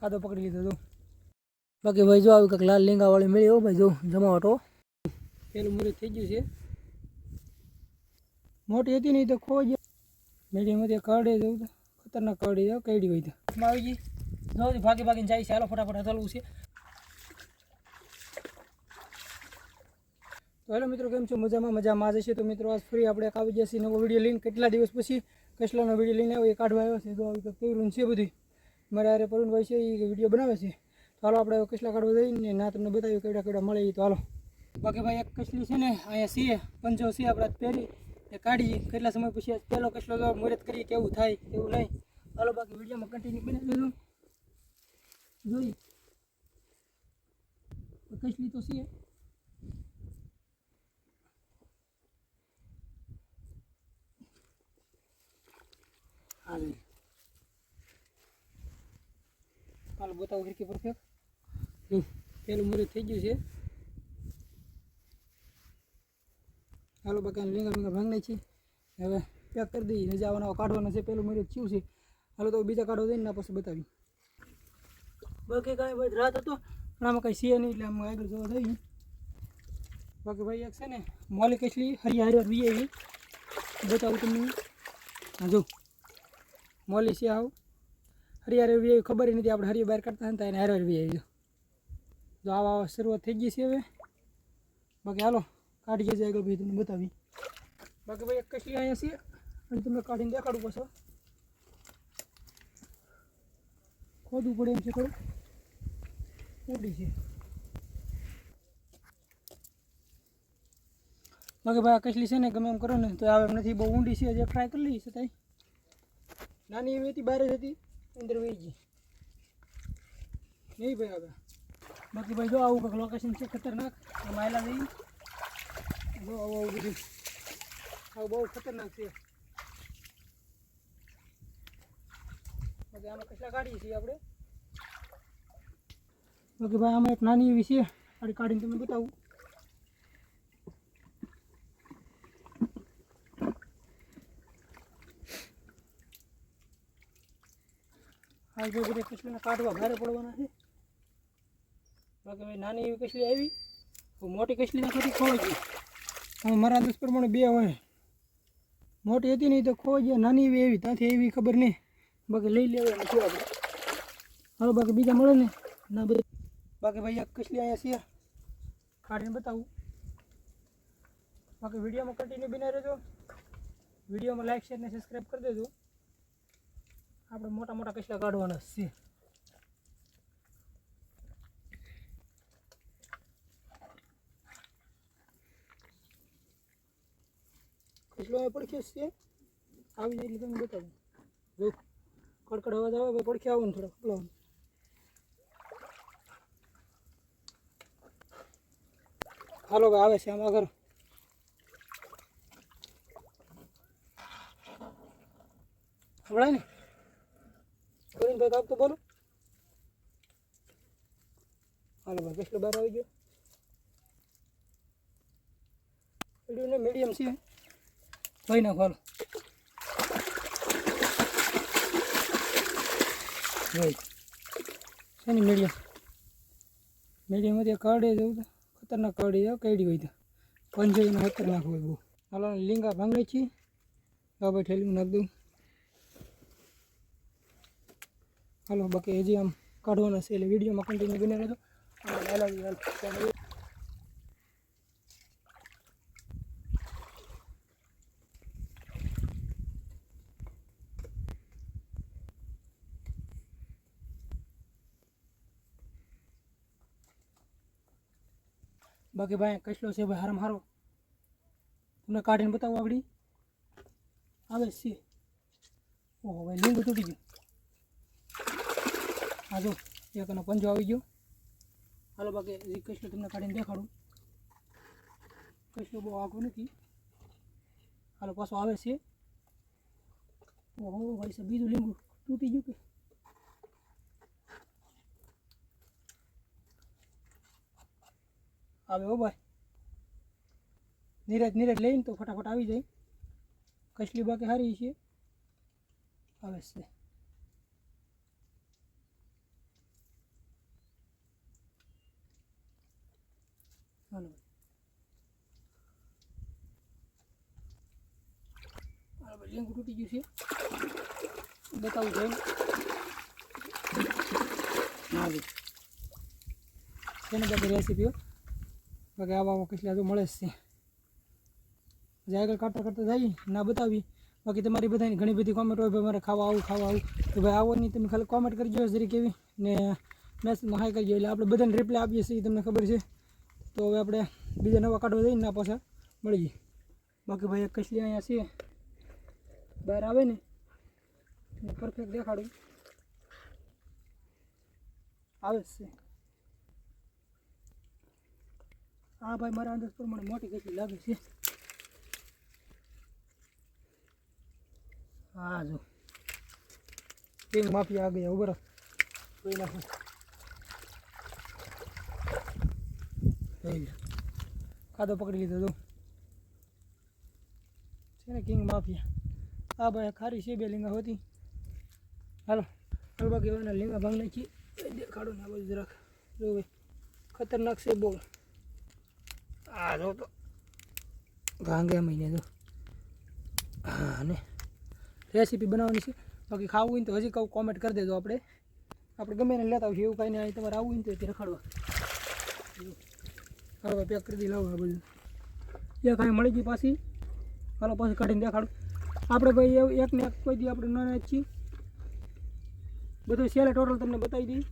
કાદો પકડી લીધો તો બાકી ભાઈ જો આવી કંઈક લાલ લીંગાવાળી મળી હો ભાઈ જો જમાવટો પેલું મુરત થઈ ગયું છે. મોટી હતી નહીં તો ખોજ મીડિયમ હતી કરડે જવું તો ખતરનાક કરડી જાવ કઈડી હોય તો. આવી ગઈ જો ભાગી ભાગીને જાય છે. હાલો ફટાફટ ચાલવું છે તો હેલો મિત્રો કેમ છો? મજામાં મજામાં જશે તો મિત્રો આજ ફરી આપણે આવી જશે નવો વીડિયો લઈને. કેટલા દિવસ પછી કસલાનો વીડિયો લઈને આવ્યો એ કાઢવા આવ્યો છે. તો આવી કેવું છે બધી. મારે હારે પરુણભાઈ છે એ વીડિયો બનાવે છે. તો હાલો આપણે કસલા કાઢવા જઈને ના તમને બતાવ્યું કેવડા કેવડા મળે એ તો હાલો. બાકી ભાઈ એક કસલી છે ને, અહીંયા સીએ પંચો છે આપણે પહેરી, એ કાઢી, કેટલા સમય પછી પહેલો કસલો જો મુહૂર્ત કરીએ, કેવું થાય, કેવું નહીં. હાલો બાકી વિડીયોમાં કન્ટિન્યુ બનાવી લેજો. જોઈ. કસલી તો છે. હાલ. હાલ બતાવો ખીડકી પરફેક્ટ. જો, પેલું મુહૂર્ત થઈ ગયું છે. હાલો બાકી લીંગા લીંગા ભાંગ નાખી. હવે પેક કરી દઈએ. રજા આવવાના કાઢવાનો છે. પેલું મુહૂર્ત થયું છે. હાલો તો બીજા કાઢો દઈને ના પછી બતાવી બાકી કાંઈ ભાઈ રાત હતો. પણ આમાં કાંઈ છે નહીં એટલે આમ આગળ જોવા થઈ બાકી ભાઈ એક છે ને, મોલી કસલી, હરિયા હરિયા વી આવી બતાવું તમને. હા જો, મોલી છે આવું. હરિયાર વી આવી ખબર નથી, આપણે હરિયા બહાર કાઢતા હતા એને હરિયાર વી આવી જો આવા આવા શરૂઆત થઈ ગઈ છે હવે. બાકી હાલો, કાઢી જઈએ આગળ ભાઈ તમને બતાવી. બાકી ભાઈ કસલી અહીંયા છે, અને તમને કાઢીને દેખાડું પાછો. ખોદવું પડે એમ છે ખરું. મોટી છે. બાકી ભાઈ આ કસલી છે ને ગમે એમ કરો ને તો આવે એમ નથી, બહુ ઊંડી છે જે ટ્રાય કરી લઈ છતાંય નાની એવી હતી બહાર જ હતી. અંદર વહી ગઈ નહીં ભાઈ હવે બાકી ભાઈ જો આવું કંઈક લોકેશન છે ખતરનાક આમ આયલા જઈ જો આવું આવું બધું આવું બહુ ખતરનાક છે બાકી આમાં કેટલા કાઢીએ છીએ આપણે બાકી ભાઈ આમાં એક નાની એવી છે આડી કાઢીને તમને બતાવું હાલ જો બધે કસલીને કાઢવા ભારે પડવાના છે. બાકી ભાઈ નાની એવી કસલી આવી. તો મોટી કસલી નાખવાથી ખોવાઈ ગઈ. હવે મારા દસ પ્રમાણે બે હોય. મોટી હતી નહીં તો ખોવાઈ ગયા. નાની એવી એવી ત્યાંથી એવી ખબર નહીં. બાકી લઈ લેવા નથી આપણે હાલો, બાકી બીજા મળે ને? ના, બધા. બાકી ભાઈ એક કસલી અહીંયા છે. કાઢીને બતાવું. બાકી વિડીયોમાં કન્ટિન્યુ બિના રહેજો. વિડીયોમાં લાઈક શેર ને સબસ્ક્રાઈબ કરી દેજો. આપણે મોટા મોટા કચરા કાઢવાના છે. કચલો હવે પડખે છે. આવી જાય એટલે તમને બતાવું. જો, કડકડ અવાજ આવે ભાઈ, પડખે આવો ને થોડો હલાવો હાલો ભાઈ, આવે છે આમ આગળ. હમણાં ને? ગોવિંદભાઈ કાક તો બોલો હાલો ભાઈ કેટલો બહાર આવી ગયો મીડિયમ ને મીડિયમ છે જોઈ નાખો હાલો જોઈ છે ને મીડિયમ મીડિયમ હતી કરડે જવું તો ખતરનાક કરડી જાવ કઈડી હોય તો પંજો એનો ખતરનાક હોય બહુ હાલો લીંગા ભાંગી છીએ હા ભાઈ ઠેલી નાખ દઉં હાલો, બાકી હજી આમ કાઢવાના છે, એટલે વિડીયોમાં કન્ટિન્યુ બની રહેજો. અને I love you all. બાકી ભાઈ કસલો છે ભાઈ, હારામ હારો? તમને કાઢીને બતાવો આગળ? આવે છે. ઓહો, ભાઈ, લીંબુ તૂટી ગયું. આ જો એક એનો પંજો આવી ગયો. હાલો, બાકી હજી કસલો તમને કાઢીને દેખાડું. કસલો બહુ આગો નથી. હાલો, પાછો આવે છે. ઓહો ભાઈ સાહેબ બીજું લીંબુ. તૂટી ગયું કે? આવે હો ભાઈ. નીરજ નીરજ લઈને તો ફટાફટ આવી જાય. કસલી બાકી સારી છે. આવે છે. લીંગું તૂટી ગયું છે બતાવું જોઈને હા તેને બધી રેસીપીઓ બાકી આવા આવા કેટલા તો મળે જ છે પછી આગળ કાઢતા કાઢતા જઈએ ના બતાવી બાકી તમારી બધાની ઘણી બધી કોમેન્ટ હોય મારે ખાવા આવું ખાવા આવું તો ભાઈ આવો નહીં તમે ખાલી કોમેન્ટ કરજો જરી કેવી ને મેસેજમાં કરી કરજો એટલે આપણે બધાને રિપ્લાય આપીએ છીએ તમને ખબર છે તો હવે આપણે બીજા નવા કાઢવા જઈને ના પાછા મળી જઈએ બાકી ભાઈ કસલી અહીંયા છે બહાર આવે ને પરફેક્ટ દેખાડું આવે જ છે હા ભાઈ મારા અંદાજ પ્રમાણે મોટી કસલી લાગે છે હા જો કિંગ માફિયા આ ગયા ઊભો રહો જોઈ નાખો જોઈ લો. ખાધો પકડી લીધો જો છે ને કિંગ માફિયા આ ભાઈ ખારી છે બે લીંગા હોતી. હાલો બાકી હવે લીંગા ભાંગ નાખી દેખાડો ને આ બાજુ જરાક. જો ભાઈ, ખતરનાક છે બહુ આ જો તો. ભાંગે મહિને તો હા રેસીપી બનાવવાની છે. બાકી ખાવું હોય તો હજી કહું કોમેન્ટ કરી દેજો આપણે. આપણે ગમે એને લેતા આવીશું, એવું કાંઈ નહીં. તમારે આવવું હોય તો તે રખડવા. હાલો પેક કરી દઈ લાવો આ બધું એ કાંઈ મળી ગઈ પાછી. હાલો, પાછી કાઢીને દેખાડું. આપણે ભાઈ એક ને એક કોઈ દી આપણે ન જ છીએ બધું છેલ્લે ટોટલ તમને બતાવી દઈ.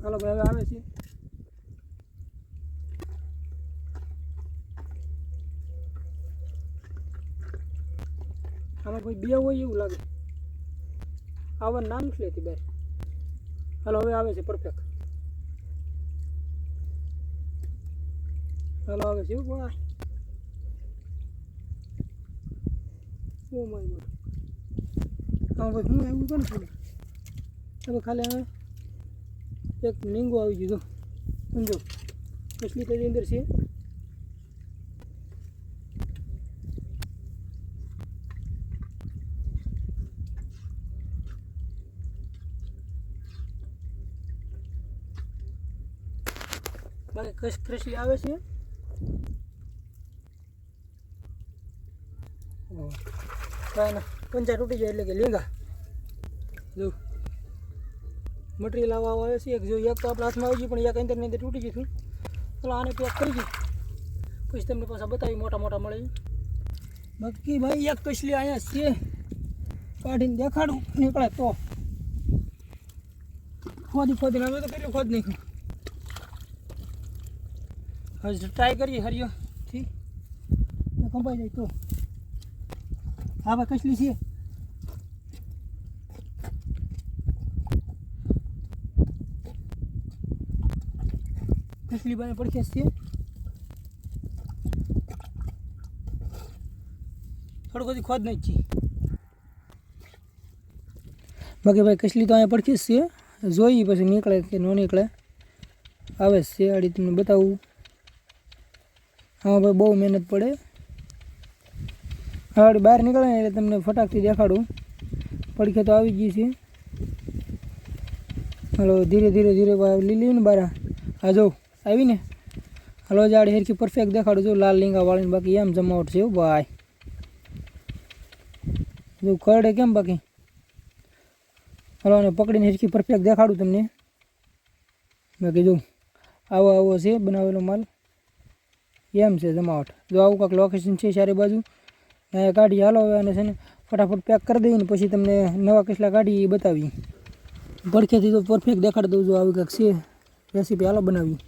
ચાલો ભાઈ, હવે આવે છે. આમાં કોઈ બે હોય એવું લાગે. આવા નામ છે લેતી બે. હાલો, હવે આવે છે પરફેક્ટ હાલો, આવે છે એવું ઓ માય ગોડ હા ભાઈ હું એવું કોને છું હવે ખાલી હવે એક લીંગો આવી ગયું સમજો મછલી તેની અંદર છે બાકી કૃષિ આવે છે ઓહ. કાંઈ પંચા તૂટી જાય એટલે કે લીંગા. જો, મટીરિયલ આવવા આવે છે, એક જો એક તો આપણા હાથમાં આવી ગયું, પણ એક અંદર ને અંદર તૂટી ગયું ચાલો આને પેક કરી ગઈ પછી તમને પાછા બતાવી મોટા મોટા મળે બાકી ભાઈ, એક કસલી અહીંયા છે. કાઢીને દેખાડું, નીકળે તો. ખોદી ખોદીને અમે તો કેટલું ખોદ નાખ્યું. હવે ટ્રાય કરીએ, હરિયો. થી કંપાઈ જાય તો. ભાઈ કસલી છે? કસલી બાને પડખે છે? થોડુંક હજી ખોદ નહીં છે બાકી ભાઈ, કસલી તો અહીંયા પડખી જ છે. જોઈએ પછી નીકળે કે ન નીકળે. આવે છે આડી તમને બતાવું. હા ભાઈ બહુ મહેનત પડે. હવે બહાર નીકળે ને એટલે તમને ફટાકથી દેખાડું. પડખે તો આવી ગઈ છે. હાલો, ધીરે ધીરે ધીરે લીલી ને બારા. હા જો, આવી ને. હાલો, જાડી હેરખી પરફેક્ટ દેખાડું છું. લાલ લીંગા વાળીને બાકી એમ જમાવટ છે ભાઈ. જો, ખરડે કેમ બાકી? હલો અને પકડીને હેરખી પરફેક્ટ દેખાડું તમને. બાકી જો આવો આવો છે બનાવેલો માલ. એમ છે જમાવટ. જો, આવું કાંક લોકેશન છે ચારે બાજુ. અહીંયા ગાડી હાલો અને છે ને ફટાફટ પેક કરી દઈએ ને પછી તમને નવા કેટલા ગાડી એ બતાવી. પડખેથી તો પરફેક્ટ દેખાડી દઉં જો આવી કાંક છે. રેસીપી હાલો બનાવી.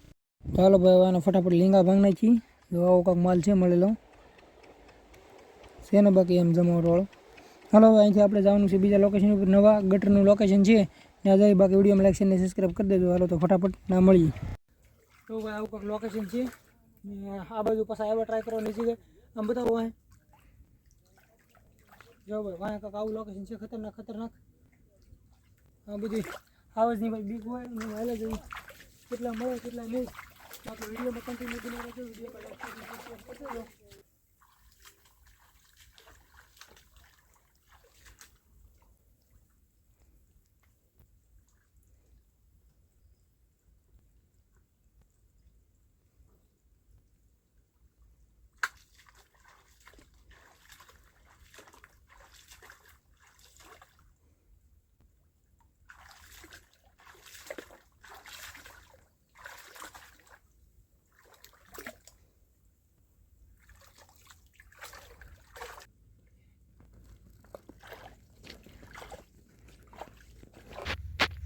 તો હાલો ભાઈ આને ફટાફટ લીંગા ભાંગ નાખી. જો આવો કાંક માલ છે મળેલો છે ને બાકી એમ જમાવટવાળો હાલો હવે અહીંથી આપણે જવાનું છે બીજા લોકેશન ઉપર. નવા ગટરનું લોકેશન છે. ત્યાં જઈ બાકી વિડીયોમાં લાઈક અને સબસ્ક્રાઈબ કરી દેજો. હાલો તો ફટાફટ ના મળીએ. તો ભાઈ, આવું કાંક લોકેશન છે. ને આ બાજુ પાછા આવ્યા ટ્રાય કરવાની છે આમ બતાવો અહીં. જો ભાઈ વાય કાક આવું લોકેશન છે, ખતરનાક ખતરનાક. આ બધી આવાજની ભાઈ બીક હોય ને હાલે જઈ કેટલા મળે, કેટલા નહીં. બાકી વિડીયોમાં કન્ટિન્યુ બની રહેજો વીડિયો પર લાઈક કરી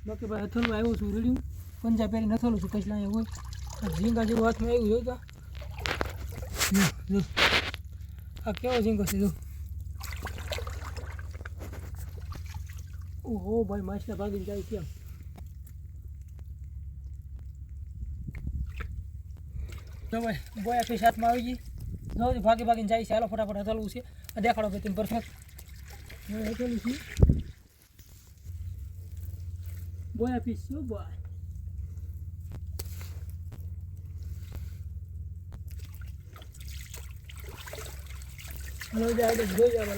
બાકી ભાઈ હથોલું આવ્યું છું રેડ્યું પંજા પહેરી નથોલું છું કચલા અહીંયા હોય. ઝીંગા જેવું હાથમાં આવ્યું જોયું જો. આ કેવો ઝીંગો છે, જો. ઓહો, ભાઈ, માછલા ભાગીને જાય કેમ તો ભાઈ, બોયા ફિશ હાથમાં આવી ગઈ. જો ભાગી ભાગીને જાય છે. હાલો, ફટાફટ હથેલું છે. દેખાડો ભાઈ, તમે પરફેક્ટ હથેલું છે. બોયા ફિશ છે બોય હલો જાય જોઈ જાય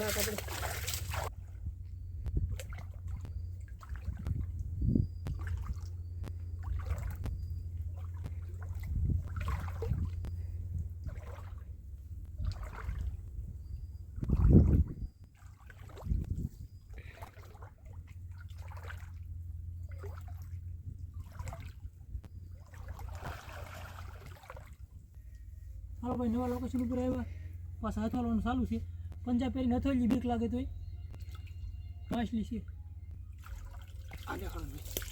હાલો ભાઈ નવા લોકેશન ઉપર આવ્યા. પાછા હથોલવાનું ચાલુ છે. પંજાબ પહેરીને હથોલી બીક લાગે તોય. માછલી છે. આજે દેખાડો ભાઈ.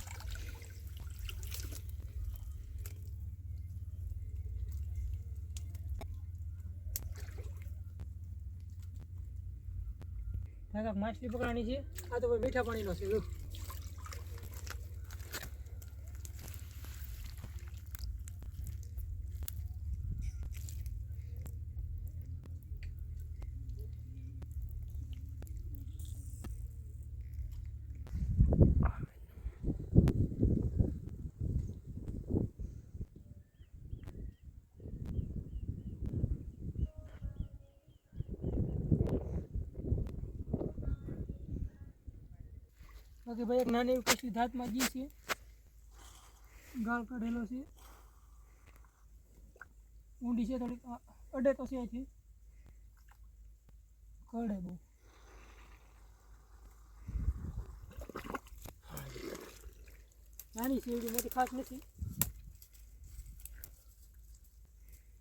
માછલી પકડવાની છે? આ તો ભાઈ મીઠા પાણીનો છે બાકી ભાઈ એક નાની એવી કશી ધાતમાં જી છે. ગાળ કાઢેલો છે. ઊંડી છે થોડીક, આ અડે તો છે અહીંથી. કડે બહુ. નાની છે એવડી, મોટી ખાસ નથી.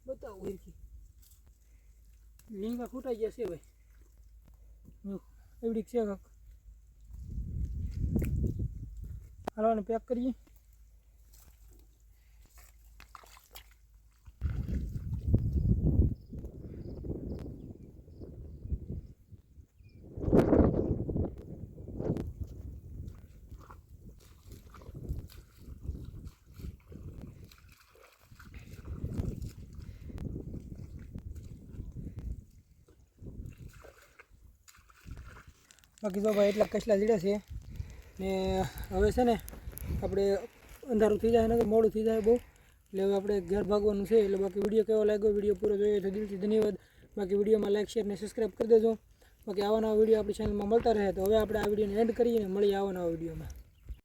બતાવો હિરકી લીંગા ખૂટાઈ ગયા છે ભાઈ. જો એવડી છે કાંક. હાલો આને પેક કરીએ બાકી જો ભાઈ એટલા કચલા જીડે છે ને હવે છે ને આપણે અંધારું થઈ જાય ને મોડું થઈ જાય બહુ, એટલે હવે આપણે ઘર ભાગવાનું છે. એટલે બાકી વીડિયો કેવો લાગ્યો? વીડિયો પૂરો જોઈએ તો દિલથી ધન્યવાદ. બાકી વિડીયોમાં લાઈક શેર ને સબસ્ક્રાઈબ કરી દેજો. બાકી આવા નવા વીડિયો આપણી ચેનલમાં મળતા રહે તો હવે આપણે આ વિડીયોને એન્ડ કરીએ ને મળીએ આવા નવા વિડીયોમાં.